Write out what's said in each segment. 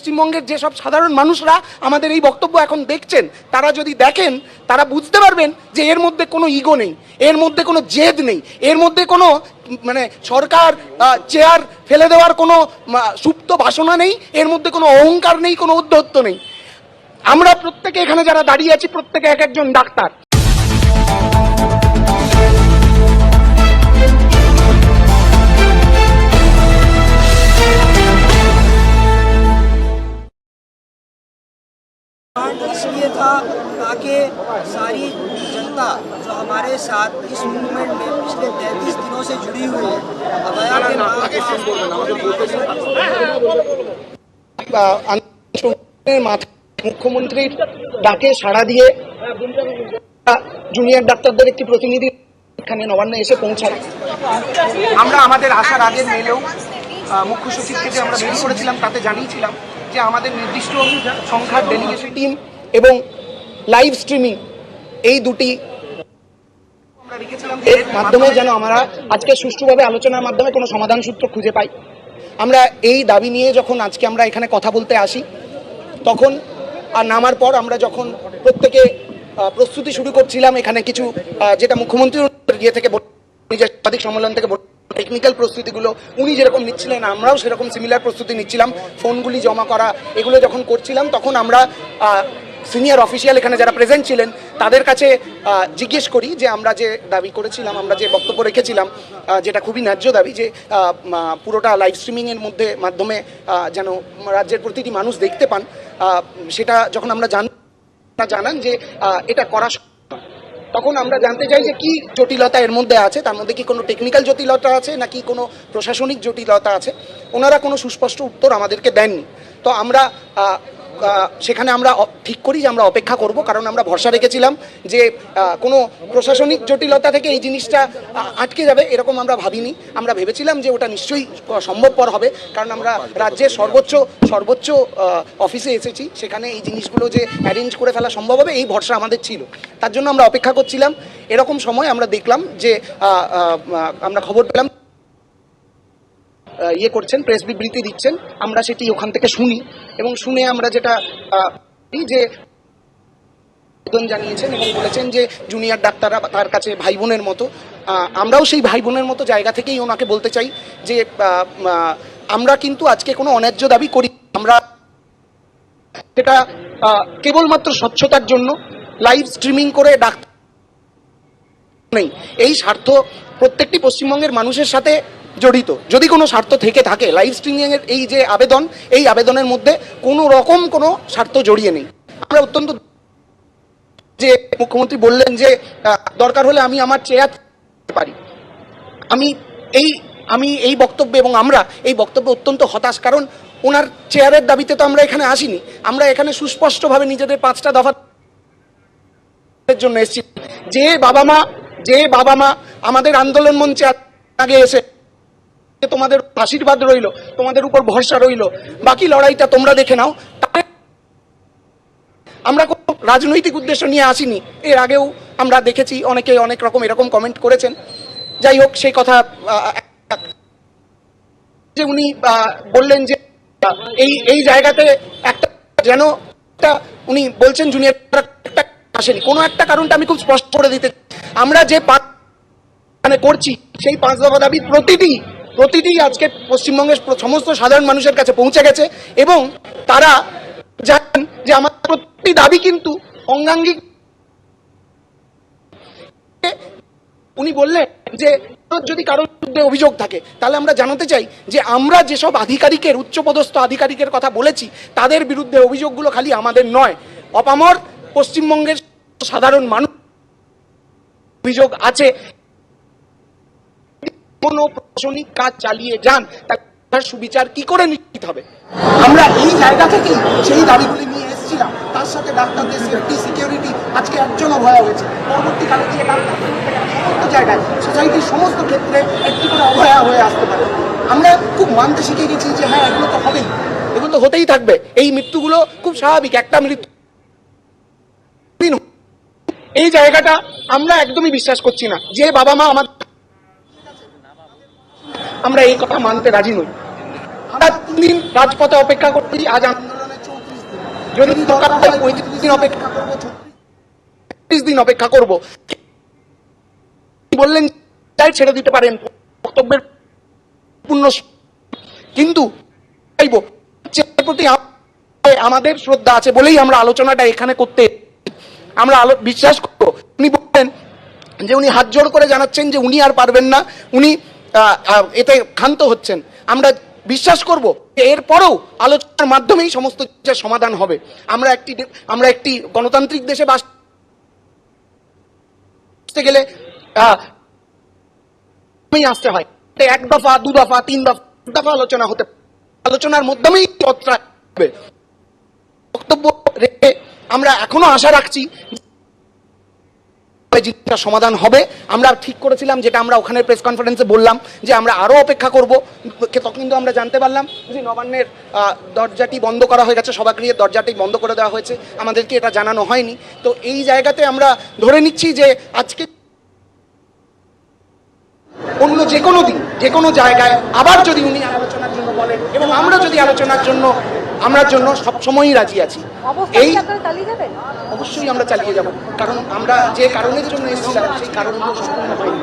পশ্চিমবঙ্গের যেসব সাধারণ মানুষরা আমাদের এই বক্তব্য এখন দেখছেন, তারা যদি দেখেন, তারা বুঝতে পারবেন যে এর মধ্যে কোনো ইগো নেই, এর মধ্যে কোনো জেদ নেই, এর মধ্যে কোনো মানে সরকার চেয়ার ফেলে দেওয়ার কোনো সুপ্ত বাসনা নেই, এর মধ্যে কোনো অহংকার নেই, কোনো উদ্ধত্ত নেই। আমরা প্রত্যেকে এখানে যারা দাঁড়িয়ে আছি, প্রত্যেকে এক একজন ডাক্তার। মুখ্যমন্ত্রীর ডাকে সাড়া দিয়ে জুনিয়র ডাক্তারদের একটি প্রতিনিধি এখানে নবান্নে এসে পৌঁছায়। আমরা আমাদের আসার আগের মেলেও মুখ্য সচিবকে যে আমরা মেল করেছিলাম তাতে জানিয়েছিলাম যে আমাদের নির্দিষ্ট সংখ্যার ডেলিগেশন টিম এবং লাইভ স্ট্রিমিং এই দুটি এর মাধ্যমে যেন আমরা আজকে সুষ্ঠুভাবে আলোচনার মাধ্যমে কোনো সমাধান সূত্র খুঁজে পাই। আমরা এই দাবি নিয়ে যখন আজকে আমরা এখানে কথা বলতে আসি তখন আর নামার পর আমরা যখন প্রত্যেকে প্রস্তুতি শুরু করছিলাম, এখানে কিছু যেটা মুখ্যমন্ত্রী ইয়ে থেকে নিজের সাংবাদিক সম্মেলন থেকে টেকনিক্যাল প্রস্তুতিগুলো উনি যেরকম নিচ্ছিলেন, আমরাও সেরকম সিমিলার প্রস্তুতি নিচ্ছিলাম। ফোনগুলি জমা করা, এগুলো যখন করছিলাম, তখন আমরা সিনিয়র অফিসিয়াল এখানে যারা প্রেজেন্ট ছিলেন, তাদের কাছে জিজ্ঞেস করি যে আমরা যে দাবি করেছিলাম, আমরা যে বক্তব্য রেখেছিলাম যেটা খুবই ন্যায্য দাবি যে পুরোটা লাইভ স্ট্রিমিংয়ের মধ্যে মাধ্যমে যেন রাজ্যের প্রতিটি মানুষ দেখতে পান সেটা যখন আমরা জান জানান যে এটা করা তখন আমরা জানতে চাই যে কি জটিলতা এর মধ্যে আছে, তার মধ্যে কি কোনো টেকনিক্যাল জটিলতা আছে, নাকি কোনো প্রশাসনিক জটিলতা আছে? ওনারা কোনো সুস্পষ্ট উত্তর আমাদেরকে দেননি। তো আমরা সেখানে আমরা ঠিক করি যে আমরা অপেক্ষা করব, কারণ আমরা ভরসা রেখেছিলাম যে কোনো প্রশাসনিক জটিলতা থেকে এই জিনিসটা আটকে যাবে, এরকম আমরা ভাবিনি। আমরা ভেবেছিলাম যে ওটা নিশ্চয়ই সম্ভবপর হবে, কারণ আমরা রাজ্যের সর্বোচ্চ সর্বোচ্চ অফিসে এসেছি, সেখানে এই জিনিসগুলো যে অ্যারেঞ্জ করে ফেলা সম্ভব হবে, এই ভরসা আমাদের ছিল। তার জন্য আমরা অপেক্ষা করছিলাম। এরকম সময় আমরা দেখলাম যে আমরা খবর পেলাম ইয়ে করছেন প্রেস বিবৃতি দিচ্ছেন, আমরা সেটি ওখান থেকে শুনি এবং শুনে আমরা যেটা যে আবেদন জানিয়েছেন এবং বলেছেন যে জুনিয়র ডাক্তাররা তার কাছে ভাই বোনের মতো আমরাও সেই ভাই বোনের মতো জায়গা থেকেই ওনাকে বলতে চাই যে আমরা কিন্তু আজকে কোনো অন্যায্য দাবি করি, আমরা সেটা কেবলমাত্র স্বচ্ছতার জন্য লাইভ স্ট্রিমিং করে ডাক্তার নেই। এই স্বার্থ প্রত্যেকটি পশ্চিমবঙ্গের মানুষের সাথে জড়িত। যদি কোনো স্বার্থ থেকে থাকে লাইভ স্ট্রিমিং এর এই যে আবেদন, এই আবেদনের মধ্যে কোনো রকম কোনো স্বার্থ জড়িয়ে নেই। আমরা অত্যন্ত যে মুখ্যমন্ত্রী বললেন যে দরকার হলে আমি আমার চেয়ার পারি। আমি এই আমি এই বক্তব্যে এবং আমরা এই বক্তব্যে অত্যন্ত হতাশ, কারণ ওনার চেয়ারের দাবিতে তো আমরা এখানে আসিনি। আমরা এখানে সুস্পষ্টভাবে নিজেদের পাঁচটা দফা জন্য এসেছি। যে বাবা মা, যে বাবা মা আমাদের আন্দোলন মঞ্চে আগে এসে তোমাদের আশীর্বাদ রইল, তোমাদের উপর ভরসা রইল। বাকি লড়াইটা তোমরা দেখে নাও। আমরা কোনো রাজনৈতিক উদ্দেশ্য নিয়ে আসিনি। এর আগেও আমরা দেখেছি, অনেকে অনেক রকম এরকম কমেন্ট করেছেন। যাই হোক, সেই কথা যে উনি বললেন যে, এই এই জায়গাতে একটা যেন একটা উনি বলছেন জুনিয়র একটা আসেনি। কোনো একটা কারণটা আমি খুব স্পষ্ট করে দিতে আমরা যে পাঁচ মানে করছি, সেই পাঁচ দফা দাবি প্রতিটি প্রতিটি আজকে পশ্চিমবঙ্গের সমস্ত সাধারণ মানুষের কাছে পৌঁছে গেছে এবং তারা জানেন যে আমার প্রতিটি দাবি কিন্তু অঙ্গাঙ্গিক। উনি বললেন যে যদি কারোর বিরুদ্ধে অভিযোগ থাকে, তাহলে আমরা জানাতে চাই যে আমরা যেসব আধিকারিকের, উচ্চপদস্থ আধিকারিকের কথা বলেছি, তাদের বিরুদ্ধে অভিযোগগুলো খালি আমাদের নয়। অপামর পশ্চিমবঙ্গের সাধারণ মানুষ অভিযোগ আছে কোনো প্রশাসনিক কাজ চালিয়ে যান, তার সুবিচার কি করে নিশ্চিত হবে? আমরা এই জায়গা থেকেই সেই দাবিগুলি নিয়ে এসেছিলাম। তার সাথে ডাক্তারদের সেফটি সিকিউরিটি আজকে একজন অভয়া হয়েছে। পরবর্তীকালে যে সমস্ত জায়গায় সোসাইটির সমস্ত ক্ষেত্রে একটি করে অভয়া হয়ে আসতে পারে। আমরা খুব মানতে শিখে গেছি যে হ্যাঁ এগুলো তো হবেই। এগুলো তো হতেই থাকবে। এই মৃত্যুগুলো খুব স্বাভাবিক। একটা মৃত্যু এই জায়গাটা আমরা একদমই বিশ্বাস করছি না। যে বাবা মা আমার আমরা এই কথা মানতে রাজি নই। আমরা তিন দিন রাজপথে অপেক্ষা করছি, আজ আন্দোলন যদি দরকার হয় পঁয়ত্রিশ দিন অপেক্ষা দিন অপেক্ষা করব। বললেন চাই ছেড়ে দিতে পারেন, বক্তব্যের পূর্ণ কিন্তু আমাদের শ্রদ্ধা আছে বলেই আমরা আলোচনাটা এখানে করতে আমরা বিশ্বাস করব। উনি বললেন যে উনি হাত জোড় করে জানাচ্ছেন যে উনি আর পারবেন না, উনি এতে ক্ষান্ত হচ্ছেন। আমরা বিশ্বাস করব এরপরেও আলোচনার মাধ্যমেই সমস্ত সমাধান হবে। আমরা একটি আমরা একটি গণতান্ত্রিক দেশে বাস গেলে আসতে হয়। এক দফা, দু দফা, তিন দফা দফা আলোচনা হতে আলোচনার মাধ্যমেই বক্তব্য রেখে আমরা এখনও আশা রাখছি জিনিসটা সমাধান হবে। আমরা ঠিক করেছিলাম যেটা আমরা ওখানে প্রেস কনফারেন্সে বললাম যে আমরা আরও অপেক্ষা করব। তখন কিন্তু আমরা জানতে পারলাম যে নবান্নের দরজাটি বন্ধ করা হয়ে গেছে, সভাগৃহের দরজাটি বন্ধ করে দেওয়া হয়েছে। আমাদেরকে এটা জানানো হয়নি। তো এই জায়গাতে আমরা ধরে নিচ্ছি যে আজকে অন্য যে কোনো দিন, যে কোনো জায়গায় আবার যদি উনি আলোচনার জন্য বলেন এবং আমরা যদি আলোচনার জন্য, আমরা জন্য সবসময়ই রাজি আছি। এই অবশ্যই আমরা চালিয়ে যাব। কারণ আমরা যে কারণের জন্য এসেছিলাম সেই কারণগুলো সম্পূর্ণ হয়নি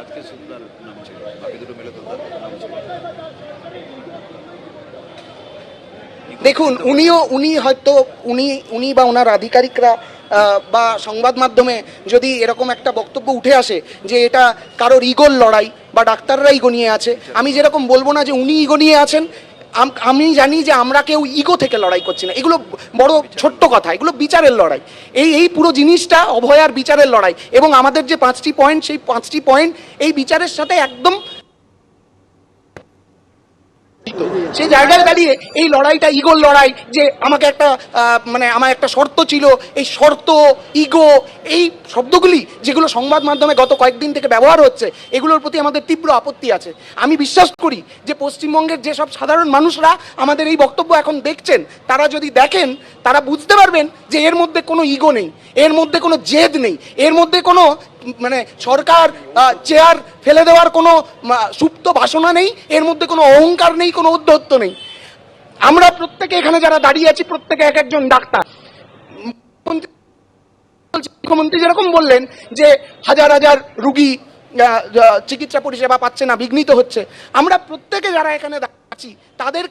আজকে শুক্লার নাম ছিল। বাকি দুটো মেলে তো নাম ছিল। দেখুন উনিও উনি হয়তো উনি উনি বা ওনার আধিকারিকরা আহ, বা সংবাদ মাধ্যমে যদি এরকম একটা বক্তব্য উঠে আসে যে এটা কারোর ইগোর লড়াই বা ডাক্তাররা ইগো নিয়ে আছে আমি যেরকম বলব না যে উনি ইগো নিয়ে আছেন আম- জানি যে আমরা কেউ ইগো থেকে লড়াই করছি না। এগুলো বড় ছোট্ট কথা, এগুলো বিচারের লড়াই। এই এই পুরো জিনিসটা অভয়ার বিচারের লড়াই। এবং আমাদের যে পাঁচটি পয়েন্ট সেই পাঁচটি পয়েন্ট এই বিচারের সাথে একদম সেই জায়গায় দাঁড়িয়ে এই লড়াইটা ইগোর লড়াই যে আমাকে একটা মানে আমার একটা শর্ত ছিল, এই শর্ত ইগো এই শব্দগুলি যেগুলো সংবাদ মাধ্যমে গত কয়েকদিন থেকে ব্যবহার হচ্ছে, এগুলোর প্রতি আমাদের তীব্র আপত্তি আছে। আমি বিশ্বাস করি যে পশ্চিমবঙ্গের যেসব সাধারণ মানুষরা আমাদের এই বক্তব্য এখন দেখছেন, তারা যদি দেখেন, তারা বুঝতে পারবেন যে এর মধ্যে কোনো ইগো নেই, এর মধ্যে কোনো জেদ নেই, এর মধ্যে কোনো মানে সরকার চেয়ার ফেলে দেওয়ার কোনো সুপ্ত বাসনা নেই, এর মধ্যে কোনো অহংকার নেই, কোনো উদ্ধত্ত নেই। আমরা প্রত্যেকে এখানে যারা দাঁড়িয়ে আছি, প্রত্যেকে এক একজন ডাক্তার। মুখ্যমন্ত্রী যেরকম বললেন যে হাজার হাজার রুগী চিকিৎসা পরিষেবা পাচ্ছে না, বিঘ্নিত হচ্ছে। আমরা প্রত্যেকে যারা এখানে আছি, তাদের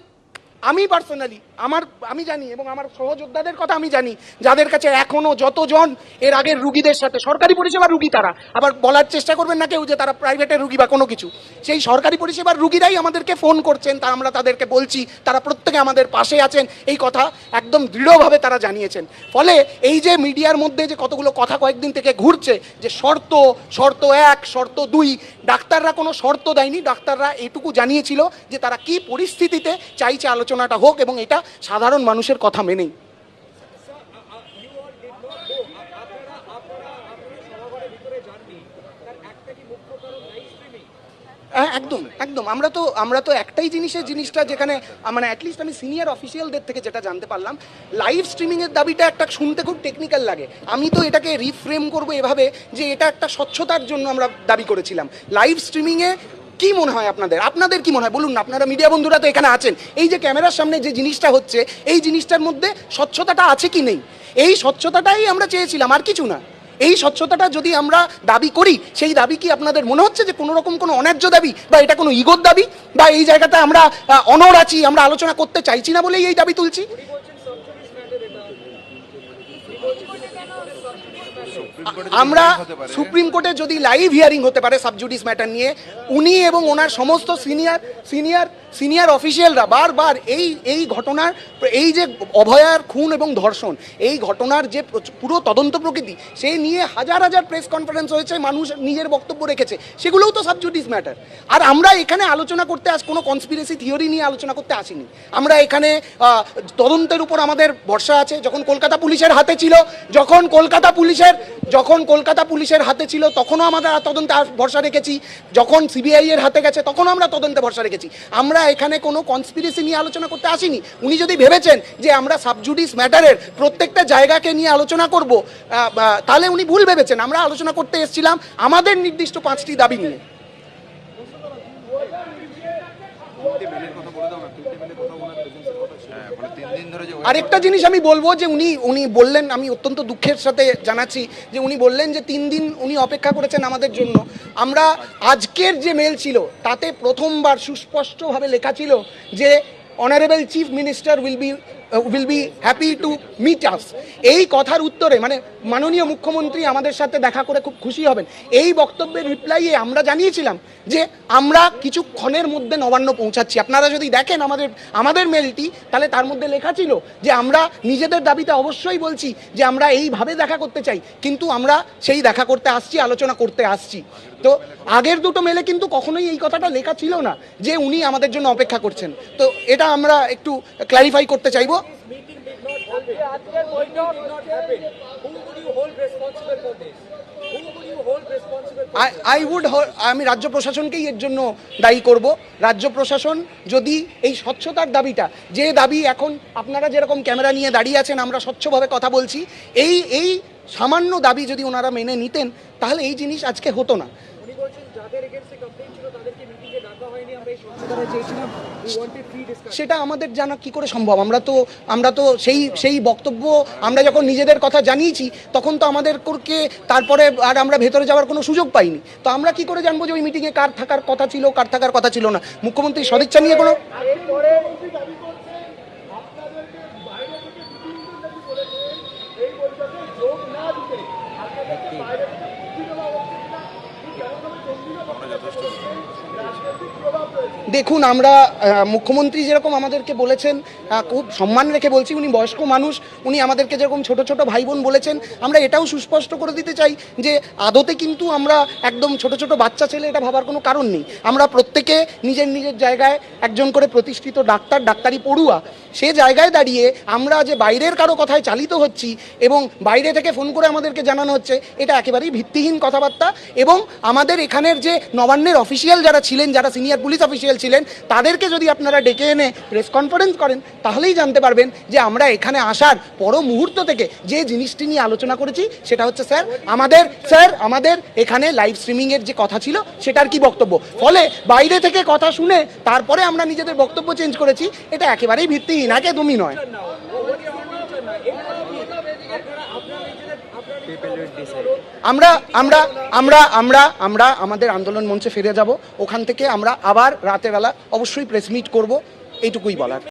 আমি পার্সোনালি আমার, আমি জানি এবং আমার সহযোদ্ধাদের কথা আমি জানি, যাদের কাছে এখনও যতজন এর আগের রুগীদের সাথে, সরকারি পরিষেবার রুগী তারা, আবার বলার চেষ্টা করবেন না কেউ যে তারা প্রাইভেটের রুগী বা কোনো কিছু। সেই সরকারি পরিষেবার রুগীরাই আমাদেরকে ফোন করছেন, তা আমরা তাদেরকে বলছি, তারা প্রত্যেকে আমাদের পাশে আছেন, এই কথা একদম দৃঢ়ভাবে তারা জানিয়েছেন। ফলে এই যে মিডিয়ার মধ্যে যে কতগুলো কথা কয়েকদিন থেকে ঘুরছে, যে শর্ত শর্ত এক, শর্ত দুই, ডাক্তাররা কোনো শর্ত দেয়নি, ডাক্তাররা এটুকু জানিয়েছিল যে তারা কি পরিস্থিতিতে চাইছে আলোচনাটা হোক এবং এটা সাধারণ মানুষের কথা মেনেই। হ্যাঁ একদম একদম। আমরা তো আমরা তো একটাই জিনিসের জিনিসটা যেখানে মানে অ্যাটলিস্ট আমি সিনিয়র অফিসিয়ালদের থেকে যেটা জানতে পারলাম লাইভ স্ট্রিমিংয়ের দাবিটা একটা শুনতে খুব টেকনিক্যাল লাগে। আমি তো এটাকে রিফ্রেম করব এভাবে যে এটা একটা স্বচ্ছতার জন্য আমরা দাবি করেছিলাম। লাইভ স্ট্রিমিংয়ে কি মনে হয় আপনাদের? আপনাদের কি মনে হয়? বলুন না, আপনারা মিডিয়া বন্ধুরা তো এখানে আছেন। এই যে ক্যামেরার সামনে যে জিনিসটা হচ্ছে, এই জিনিসটার মধ্যে স্বচ্ছতাটা আছে কি নেই? এই স্বচ্ছতাটাই আমরা চেয়েছিলাম, আর কিছু না। এই স্বচ্ছতাটা যদি আমরা দাবি করি, সেই দাবি কি আপনাদের মনে হচ্ছে যে কোনো রকম কোনো অন্যায্য দাবি? বা এটা কোনো ইগোর দাবি? বা এই জায়গাতে আমরা অনড় আছি, আমরা আলোচনা করতে চাইছি না বলেই এই দাবি তুলছি সুপ্রিম কোর্টে আমরা সুপ্রিম কোর্টে যদি লাইভ হিয়ারিং হতে পারে সাবজুডিস ম্যাটার নিয়ে উনি এবং ওনার সমস্ত সিনিয়র সিনিয়র সিনিয়র অফিসিয়ালরা বারবার এই এই ঘটনার এই যে অভয়ার খুন এবং ধর্ষণ এই ঘটনার যে পুরো তদন্ত প্রকৃতি সেই নিয়ে হাজার হাজার প্রেস কনফারেন্স হয়েছে মানুষ নিজের বক্তব্য রেখেছে সেগুলোও তো সাবজুডিস ম্যাটার আর আমরা এখানে আলোচনা করতে আস কোনো কনস্পিরেসি থিওরি নিয়ে আলোচনা করতে আসিনি। আমরা এখানে তদন্তের উপর আমাদের ভরসা আছে যখন কলকাতা পুলিশের হাতে ছিল যখন কলকাতা পুলিশের যখন কলকাতা পুলিশের হাতে ছিল, তখনও আমরা তদন্তে ভরসা রেখেছি। যখন সিবিআই এর হাতে গেছে, তখনও আমরা তদন্তে ভরসা রেখেছি। আমরা এখানে কোনো কনস্পিরেসি নিয়ে আলোচনা করতে আসিনি। উনি যদি ভেবেছেন যে আমরা সাবজুডিস ম্যাটারের প্রত্যেকটা জায়গাকে নিয়ে আলোচনা করব তাহলে উনি ভুল ভেবেছেন। আমরা আলোচনা করতে এসেছিলাম আমাদের নির্দিষ্ট পাঁচটি দাবি নিয়ে মেলের কথা হ্যাঁ মানে তিন দিন ধরে যে আরেকটা জিনিস আমি বলব যে উনি উনি বললেন আমি অত্যন্ত দুঃখের সাথে জানাচ্ছি যে উনি বললেন যে তিন দিন উনি অপেক্ষা করেছেন আমাদের জন্য। আমরা আজকের যে মেল ছিল তাতে প্রথমবার সুস্পষ্টভাবে লেখা ছিল যে honourable chief minister will be will be happy to meet us এই কথার উত্তরে মানে মাননীয় মুখ্যমন্ত্রী আমাদের সাথে দেখা করে খুব খুশি হবেন। এই বক্তব্যের রিপ্লাইয়ে আমরা জানিয়েছিলাম যে আমরা কিছুক্ষণের মধ্যে নবান্ন পৌঁছাচ্ছি। আপনারা যদি দেখেন আমাদের আমাদের মেলটি তাহলে তার মধ্যে লেখা ছিল যে আমরা নিজেদের দাবিতে অবশ্যই বলছি যে আমরা এইভাবে দেখা করতে চাই। কিন্তু আমরা সেই দেখা করতে আসছি, আলোচনা করতে আসছি। তো আগের দুটো মেলে কিন্তু কখনোই এই কথাটা লেখা ছিল না যে উনি আমাদের জন্য অপেক্ষা করছেন। তো এটা আমরা একটু ক্লারিফাই করতে চাইব। আই উড আমি রাজ্য প্রশাসনকেই এর জন্য দায়ী করব। রাজ্য প্রশাসন যদি এই স্বচ্ছতার দাবিটা, যে দাবি এখন আপনারা যেরকম ক্যামেরা নিয়ে দাঁড়িয়ে আছেন, আমরা স্বচ্ছভাবে কথা বলছি, এই এই সামান্য দাবি যদি ওনারা মেনে নিতেন তাহলে এই জিনিস আজকে হতো না। সেটা আমাদের জানা কি করে সম্ভব? আমরা তো আমরা তো সেই সেই বক্তব্য আমরা যখন নিজেদের কথা জানিয়েছি তখন তো আমাদেরকে তারপরে আর আমরা ভেতরে যাওয়ার কোনো সুযোগ পাইনি। তো আমরা কি করে জানব যে ওই মিটিংয়ে কার থাকার কথা ছিল কার থাকার কথা ছিল না? মুখ্যমন্ত্রী সদিচ্ছা নিয়ে কোনো Roberto. দেখুন, আমরা মুখ্যমন্ত্রী যেরকম আমাদেরকে বলেছেন খুব সম্মান রেখে বলছি, উনি বয়স্ক মানুষ, উনি আমাদেরকে যেরকম ছোট ছোট ভাই বোন বলেছেন, আমরা এটাও সুস্পষ্ট করে দিতে চাই যে আদতে কিন্তু আমরা একদম ছোট ছোট বাচ্চা ছেলে, এটা ভাবার কোনো কারণ নেই। আমরা প্রত্যেকে নিজের নিজের জায়গায় একজন করে প্রতিষ্ঠিত ডাক্তার, ডাক্তারি পড়ুয়া, সে জায়গায় দাঁড়িয়ে আমরা যে বাইরের কারও কথায় চালিত হচ্ছি এবং বাইরে থেকে ফোন করে আমাদেরকে জানানো হচ্ছে, এটা একেবারেই ভিত্তিহীন কথাবার্তা এবং আমাদের এখানের যে নবান্নের অফিসিয়াল যারা ছিলেন, যারা সিনিয়র পুলিশ অফিসিয়াল ছিলেন, তাদেরকে যদি আপনারা ডেকে এনে প্রেস কনফারেন্স করেন, তাহলেই জানতে পারবেন যে আমরা এখানে আসার পর মুহূর্ত থেকে যে জিনিসটি নিয়ে আলোচনা করেছি, সেটা হচ্ছে স্যার, আমাদের স্যার, আমাদের এখানে লাইভ স্ট্রিমিংয়ের যে কথা ছিল, সেটার কি বক্তব্য? ফলে বাইরে থেকে কথা শুনে তারপরে আমরা নিজেদের বক্তব্য চেঞ্জ করেছি, এটা একেবারেই ভিত্তিহীন আগে তুমি নয়। আমরা আমরা আমরা আমরা আমরা আমাদের আন্দোলন মঞ্চে ফিরে যাব। ওখান থেকে আমরা আবার রাতের বেলা অবশ্যই প্রেস মিট করব। এইটুকুই বলার।